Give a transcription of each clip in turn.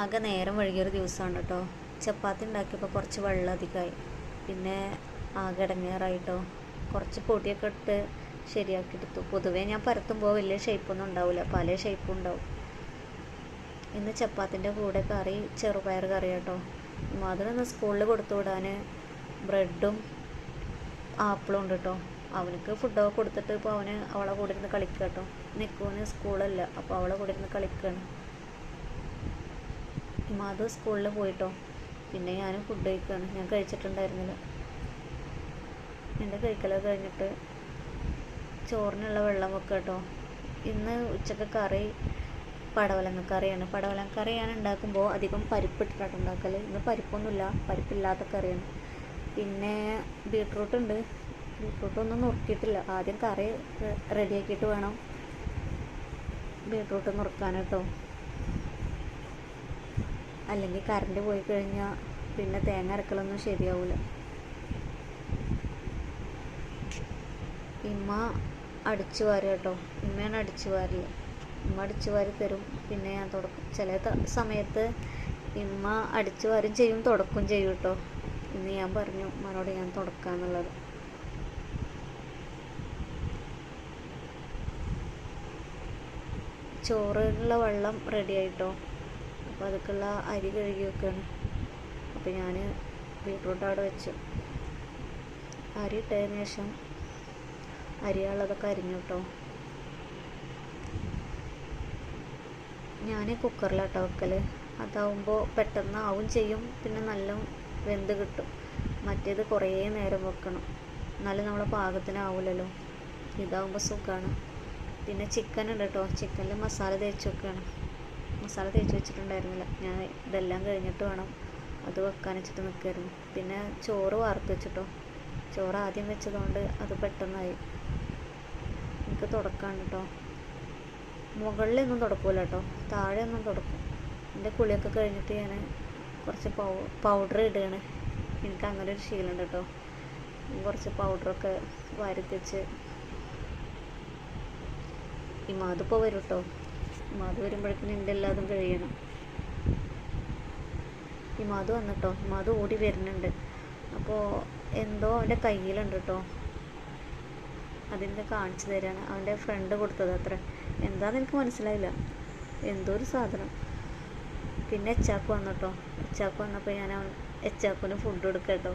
ആകെ നേരം വൈകിയൊരു ദിവസമാണ് കേട്ടോ. ചപ്പാത്തി ഉണ്ടാക്കിയപ്പോൾ കുറച്ച് വെള്ളം അധികമായി പിന്നെ ആകെ ഇടങ്ങേറായിട്ടോ. കുറച്ച് പൊടിയൊക്കെ ഇട്ട് ശരിയാക്കി എടുത്തു. പൊതുവേ ഞാൻ പരത്തുമ്പോൾ വലിയ ഷേപ്പൊന്നും ഉണ്ടാവില്ല പല ഷേപ്പും ഉണ്ടാവും. ഇന്ന് ചപ്പാത്തിന്റെ കൂടെ കറി ചെറുപയർ കറി കേട്ടോ മധുരൊന്ന് സ്കൂളിൽ കൊടുത്തു വിടാൻ ബ്രെഡും ആപ്പിളും ഉണ്ട് കേട്ടോ. അവനക്ക് ഫുഡൊക്കെ കൊടുത്തിട്ട് ഇപ്പോൾ അവന് അവളെ കൂടെ ഇരുന്ന് കളിക്കുക കേട്ടോ നിൽക്കുവിന് സ്കൂളല്ല അപ്പോൾ അവളെ കൂടെ ഇരുന്ന് കളിക്കുകയാണ് മാധു സ്കൂളിൽ പോയിട്ടോ. പിന്നെ ഞാൻ ഫുഡ് കഴിക്കുകയാണ് ഞാൻ കഴിച്ചിട്ടുണ്ടായിരുന്നില്ല. എന്റെ കഴിക്കലൊക്കെ കഴിഞ്ഞിട്ട് ചോറിനുള്ള വെള്ളം വെക്കുക കേട്ടോ ഇന്ന് ഉച്ചയ്ക്ക് കറി പടവലങ്ങ കറിയാണ്. പടവലങ്ങ കറി ഞാൻ ഉണ്ടാക്കുമ്പോൾ അധികം പരിപ്പിട്ടിട്ടാണ് ഉണ്ടാക്കൽ ഇന്ന് പരിപ്പൊന്നുമില്ല. പരിപ്പില്ലാത്ത കറിയാണ്. പിന്നെ ബീട്രൂട്ട് ഉണ്ട്. ബീട്രൂട്ട് ഒന്നും നുറുക്കിയിട്ടില്ല. ആദ്യം കറി റെഡിയാക്കിയിട്ട് വേണം ബീട്രൂട്ട് നുറുക്കാൻ കേട്ടോ അല്ലെങ്കിൽ കറണ്ട് പോയി കഴിഞ്ഞാൽ പിന്നെ തേങ്ങ അരക്കലൊന്നും ശരിയാവില്ല ഇമ്മ അടിച്ചു വാരും കേട്ടോ. ഇമ്മയാണ് അടിച്ചു വാരി ഇമ്മ അടിച്ചു വാരി തരും. പിന്നെ ഞാൻ തുടക്കും. ചില സമയത്ത് ഇമ്മ അടിച്ചു വാരും ചെയ്യും തുടക്കും ചെയ്യും കേട്ടോ. ഇന്ന് ഞാൻ പറഞ്ഞു ഉമ്മനോട് ഞാൻ തുടക്കാന്നുള്ളത് ചോറിനുള്ള വെള്ളം റെഡി ആയിട്ടോ അപ്പോൾ അതൊക്കെയുള്ള അരി കഴുകി വെക്കുകയാണ് അപ്പോൾ ഞാൻ ബീട്രൂട്ട് അവിടെ വെച്ചു. അരി ഇട്ടതിന് ശേഷം അരിയുള്ളതൊക്കെ അരിഞ്ഞു കേട്ടോ. ഞാൻ കുക്കറിലാട്ടോ വെക്കൽ അതാവുമ്പോൾ പെട്ടെന്ന് ആവും ചെയ്യും. പിന്നെ നല്ല വെന്ത് കിട്ടും. മറ്റേത് കുറേ നേരം വെക്കണം. എന്നാലും നമ്മളെ പാകത്തിനാവില്ലല്ലോ ഇതാവുമ്പോൾ സുഖമാണ് പിന്നെ ചിക്കൻ ഉണ്ട് കേട്ടോ. ചിക്കനിൽ മസാല തേച്ച് വെക്കുകയാണ് മസാല തേച്ച് വെച്ചിട്ടുണ്ടായിരുന്നില്ല. ഞാൻ ഇതെല്ലാം കഴിഞ്ഞിട്ട് വേണം അത് വെക്കാൻ വെച്ചിട്ട് നിൽക്കായിരുന്നു. പിന്നെ ചോറ് വാർത്ത് വെച്ചിട്ടോ. ചോറ് ആദ്യം വെച്ചതുകൊണ്ട് അത് പെട്ടെന്നായി. എനിക്ക് തുടക്കാണ് കേട്ടോ. മുകളിലൊന്നും തുടക്കൂല കേട്ടോ. താഴെ ഒന്നും തുടക്കും. എന്റെ കുളിയൊക്കെ കഴിഞ്ഞിട്ട് ഞാൻ കുറച്ച് പൗ പൗഡർ ഇടുകയാണ്. എനിക്ക് അങ്ങനെ ഒരു ശീലമുണ്ട് കേട്ടോ. കുറച്ച് പൗഡറൊക്കെ വാരി വെച്ച് ഈ മാതിപ്പോൾ വരും കേട്ടോ. മാധു വരുമ്പോഴേക്കും എന്റെ എല്ലാതും കഴിയണം. ഈ മാധു വന്നിട്ടോ? മാധു ഓടി വരുന്നുണ്ട്. അപ്പോൾ എന്തോ അവന്റെ കയ്യിലുണ്ട് കേട്ടോ അതിന്റെ കാണിച്ചു തരാണ്. അവന്റെ ഫ്രണ്ട് കൊടുത്തത് അത്ര. എന്താന്ന് എനിക്ക് മനസ്സിലായില്ല. എന്തോ ഒരു സാധനം. പിന്നെ എച്ചാക്ക് വന്നിട്ടോ എച്ചാക്ക് വന്നപ്പോൾ ഞാൻ അവൻ എച്ചാക്കുന് ഫുഡ് കൊടുക്കാം കേട്ടോ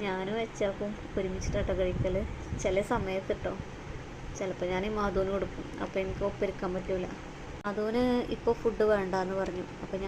ഞാനും എച്ചാക്കും ഒരുമിച്ചിട്ടാട്ടോ കഴിക്കൽ ചില സമയത്ത് കേട്ടോ ചിലപ്പോൾ ഞാൻ മാധുവിന് കൊടുക്കും അപ്പോൾ എനിക്ക് ഒപ്പിരിക്കാൻ പറ്റില്ല മാധുവിന് ഇപ്പോൾ ഫുഡ് വേണ്ട എന്ന് പറഞ്ഞു. അപ്പോൾ ഞാൻ